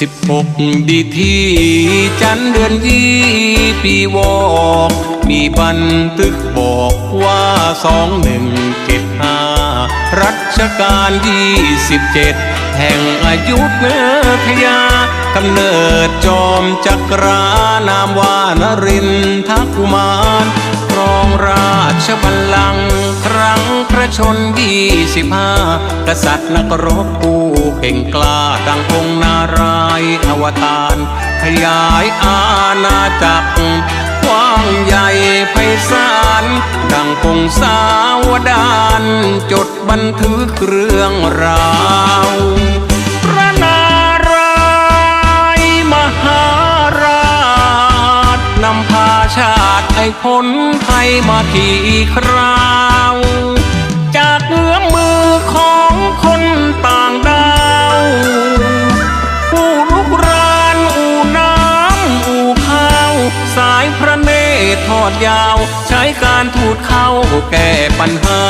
สิบหกดีที่จันเดือนยี่ปีวอก มีบันทึกบอกว่าสองหนึ่งเจ็ดห้ารัชกาลยี่สิบเจ็ดแห่งอายุเนื้อทยากำเนิดจอมจักรานามว่านรินทกุมารครองราชบัลลังก์ งพระชนยี่สิบห้ากษัตริย์นักรบผู้เก่งกล้าดังองค์นารายณ์อวตารขยายอาณาจักรกว้างใหญ่ไพศาลดังพงสาวดานจดบันทึกเรื่องราวพระนารายณ์มหาราชนำพาชาติให้พ้นภัยมากี่ครา ยาว ใช้การทูดเข้าแก้ปัญหา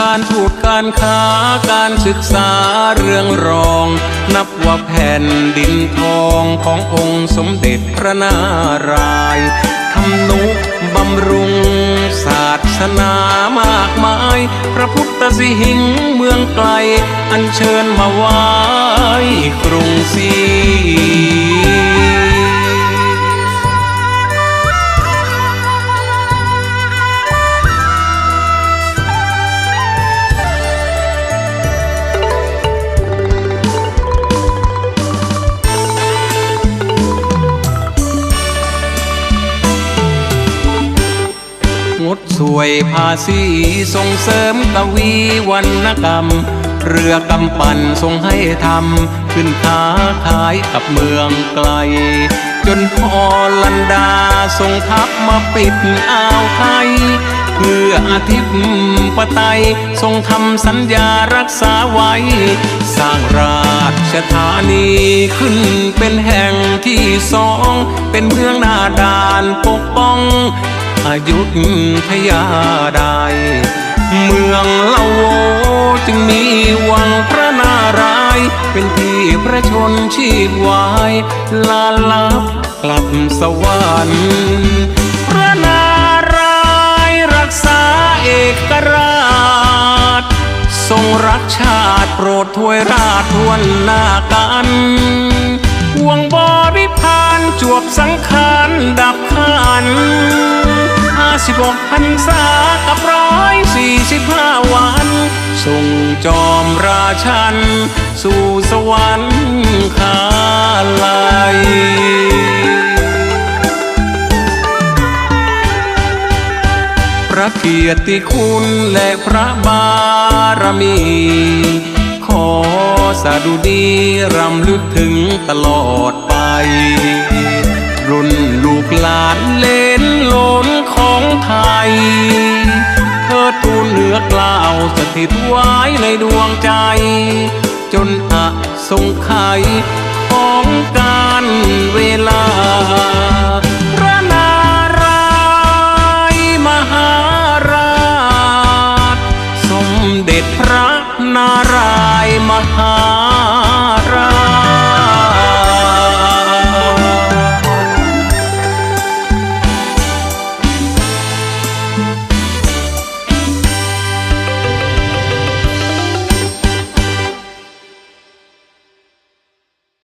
การทูตการค้าการศึกษาเรื่องรอง นับว่าแผ่นดินทองขององค์สมเด็จพระนารายณ์ทำนุบำรุงศาสนามากมายพระพุ ตสิหิงเมืองไกล อันเชิญมาไว้กรุงศรี งดสวยภาษีส่งเสริมกวีวรรณกรรม เรือกำปั่นส่งให้ทำขึ้นค้าขายกับเมืองไกล จนพอลันดาส่งทัพมาปิดอ่าวไทย เพื่ออาทิตย์ปไตยทรงทำสัญญารักษาไว้ สร้างราชธานีขึ้นเป็นแห่งที่สอง เป็นเมืองหน้าด่านปกป้อง อายุทยาได้เมืองเล่าโวจึงมีวังพระนารายเป็นที่พระชนชีพวายลาลับกลับสวรรค์พระนารายรักษาเอกราช ทรงรักชาติโปรดถวยราชทวนหน้ากันวงบริ จวบสังขารดับขันห้าสิบหกพรรษากับร้อยสี่สิบห้าวัน ส่งจอมราชัน สู่สวรรค์คาลัยพระเกียรติคุณและพระบารมี ขอสาดุดีรำลึกถึงตลอดไปานเล่นหลนของไทย เธอทูลเหนือกล่าวสถิตไว้ในดวงใจ จนอะสงไขของการเวลา